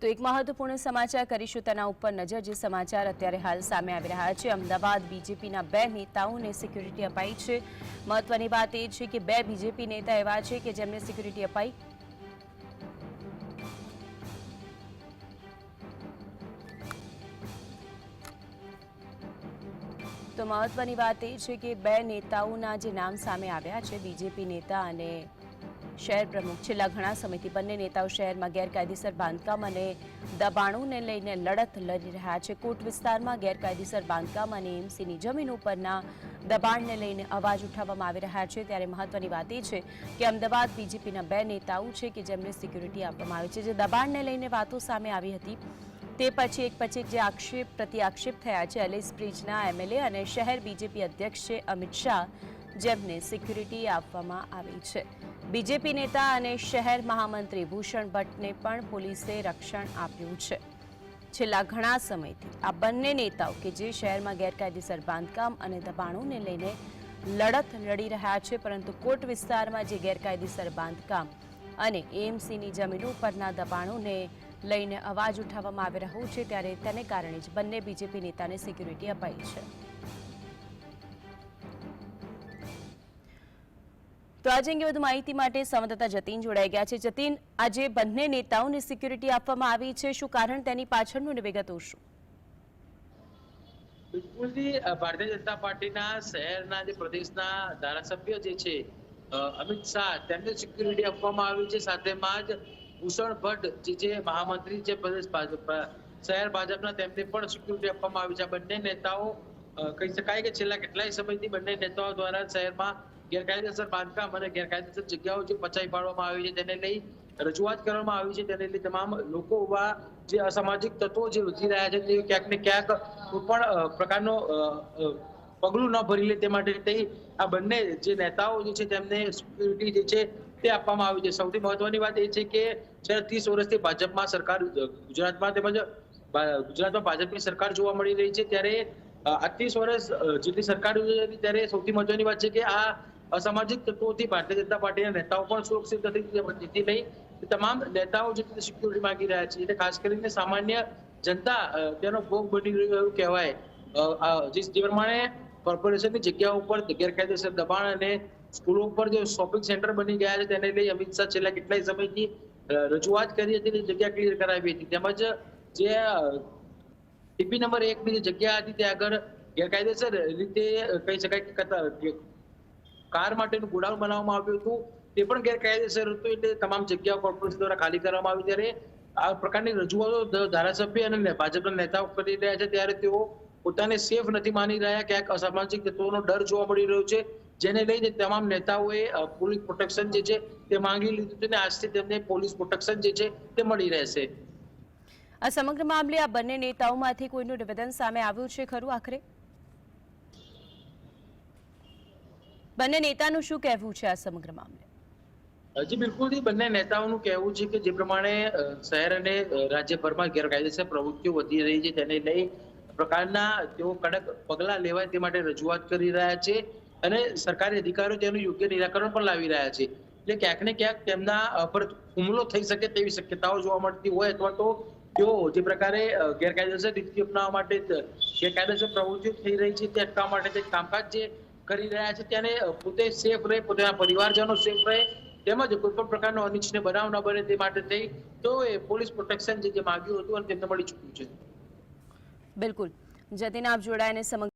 તો એક મહત્વપૂર્ણ સમાચાર કરીશું તેના ઉપર નજર, જે સમાચાર અત્યારે હાલ સામે આવી રહ્યા છે. અમદાવાદ બીજેપીના બે નેતાઓને સિક્યુરિટી અપાઈ છે. મહત્વની વાત એ છે કે બે બીજેપી નેતા એવા છે કે જેમને સિક્યુરિટી અપાઈ તો મહત્વની વાત એ છે કે બે નેતાઓના જે નામ સામે આવ્યા છે, બીજેપી નેતા અને શહેર પ્રમુખ. છેલ્લા ઘણા સમયથી બંને નેતાઓ શહેરમાં ગેરકાયદેસર બાંધકામ અને દબાણોને લઈને લડત લડી રહ્યા છે. કોટ વિસ્તારમાં ગેરકાયદેસર બાંધકામ અને એમસીની જમીન ઉપરના દબાણને લઈને અવાજ ઉઠાવવામાં આવી રહ્યા છે. ત્યારે મહત્વની વાત એ છે કે અમદાવાદ બીજેપીના બે નેતાઓ છે કે જેમને સિક્યુરિટી આપવામાં આવી છે. જે દબાણને લઈને વાતો સામે આવી હતી તે પછી એક પછી જે આક્ષેપ પ્રતિ આક્ષેપ થયા છે. એલિસ બ્રિજના એમએલએ અને શહેર બીજેપી અધ્યક્ષ છે અમિત શાહ. જેમને સિક્યુરિટી આપવામાં આવી છે. બીજેપી નેતા અને શહેર મહામંત્રી ભૂષણ ભટ્ટને પણ પોલીસે રક્ષણ આપ્યું છે. છેલ્લા ઘણા સમયથી આ બંને નેતાઓ કે જે શહેરમાં ગેરકાયદેસર બાંધકામ અને દબાણોને લઈને લડત લડી રહ્યા છે, પરંતુ કોટ વિસ્તારમાં જે ગેરકાયદેસર બાંધકામ અને એએમસીની જમીન ઉપરના દબાણોને લઈને અવાજ ઉઠાવવામાં આવી રહ્યો છે, ત્યારે તેને કારણે જ બંને બીજેપી નેતાને સિક્યુરિટી અપાઈ છે. તો આજે અંગે વધુ માહિતી માટે સંવાદદાતા જતીન જોડાઈ ગયા છે. જતીન, આજે બંને નેતાઓને સિક્યુરિટી આપવામાં આવી છે. શું કારણ તેની પાછળનું વિગતો શું? બિલકુલથી ભારતીય જનતા પાર્ટીના શહેરના જે પ્રદેશના ધારાસભ્ય જે છે અમિત શાહ, તેમને સિક્યુરિટી આપવામાં આવી છે. સાથેમાં જ ભૂષણ ભટ્ટ, જે જે મહામંત્રી છે પ્રદેશ ભાજપ શહેર ભાજપના તેમને પણ સિક્યુરિટી આપવામાં આવી છે. બંને નેતાઓ કહી શકાય કે છેલ્લા કેટલાય સમયથી બંને નેતાઓ દ્વારા શહેરમાં ગેરકાયદેસર બાંધકામ અને ગેરકાયદેસર જગ્યાઓ જે પચાવી પાડવામાં આવી છે, તેને લઈ રજૂઆત કરવામાં આવી છે, તેને લઈ તમામ લોકો ઊભા જે અસામાજિક તત્વો જે વધી રહ્યા છે, તે ક્યાંક ને ક્યાંક કોઈ પણ પ્રકારનો પગલું ન ભરી લે તે માટે તે આ બંને જે નેતાઓ જે છે, તેમને સિક્યુરિટી જે છે, તે આપવામાં આવી છે. સૌથી મહત્વની વાત એ છે કે છેલ્લા ત્રીસ વર્ષથી ભાજપમાં સરકાર ગુજરાતમાં તેમજ ગુજરાતમાં ભાજપની સરકાર જોવા મળી રહી છે, ત્યારે આ ત્રીસ વર્ષ જેટલી સરકાર ત્યારે સૌથી મહત્વની વાત છે કે આ અસામાજિક તત્વોથી ભારતીય જનતા પાર્ટીના નેતાઓ પણ સુરક્ષિત નથી જેથી લઈ તમામ નેતાઓ જે સિક્યુરિટી માંગી રહ્યા છે, એટલે ખાસ કરીને સામાન્ય જનતા તેનો ભોગ બની રહ્યો એવું કહેવાય. જે પ્રમાણે કોર્પોરેશનની જગ્યા ઉપર ગેરકાયદેસર દબાણ અને સ્કૂલો ઉપર જે શોપિંગ સેન્ટર બની ગયા છે, તેને લઈ અમિત શાહ છેલ્લા કેટલાય સમયથી રજૂઆત કરી હતી તે જગ્યા ક્લિયર કરાવી હતી. તેમજ જે ટીપી નંબર એક ની જે જગ્યા હતી, તે આગળ ગેરકાયદેસર રીતે કહી શકાય કે કાર માટેનું ગોડાઉન બનાવવામાં આવ્યું હતું. તે પણ ગેરકાયદેસર હતું એટલે તમામ જગ્યાઓ કોર્પોરેશન દ્વારા ખાલી કરવામાં આવી ત્યારે આ પ્રકારની રજૂઆતો ધારાસભ્ય અને ભાજપના નેતાઓ કરી રહ્યા છે. ત્યારે તેઓ પોતાને સેફ નથી માની રહ્યા. ક્યાંક અસામાજિક તત્વોનો ડર જોવા મળી રહ્યો છે. જેને લઈને તમામ નેતાઓએ પોલીસ પ્રોટેક્શન જે છે તે માંગી લીધું છે અને આજથી તેમને પોલીસ પ્રોટેક્શન જે છે તે મળી રહેશે. આ સમગ્ર મામલે આ બંને નેતાઓમાંથી કોઈનું નિવેદન સામે આવ્યું છે ખરું આખરે? બંને નેતાનું શું કહેવું છે આ સમગ્ર મામલે? હજી બિલકુલ બંને નેતાઓનું કહેવું છે કે જે પ્રમાણે શહેર અને રાજ્યભરમાં ગેરકાયદેસર પ્રવૃત્તિઓ વધી રહી છે. તેને લઈ પ્રકારના તેઓ કડક પગલાં લેવાય તે માટે રજૂઆત કરી રહ્યા છે અને સરકારી અધિકારીઓ તેનું યોગ્ય નિરાકરણ પણ લાવી રહ્યા છે. એટલે ક્યાંક ને ક્યાંક તેમના પર હુમલો થઈ શકે તેવી શક્યતાઓ જોવા મળતી હોય અથવા તો તેઓ જે પ્રકારે ગેરકાયદેસર રીતિ અપનાવવા માટે ગેરકાયદેસર પ્રવૃત્તિઓ થઈ રહી છે તે અટકાવવા માટે તે કામકાજ જે કરી રહ્યા છે ત્યારે પોતે સેફ રહે, પોતાના પરિવારજનો સેફ રહે, તેમજ કોઈ પણ પ્રકારનો અનિચ્છનીય બનાવ ન બને તે માટે થઈ, તો એ પોલીસ પ્રોટેક્શન જે માગ્યું હતું અને તેમને મળી ચૂક્યું છે. બિલકુલ. જતીન, આપ જોડાઈને સમગ્ર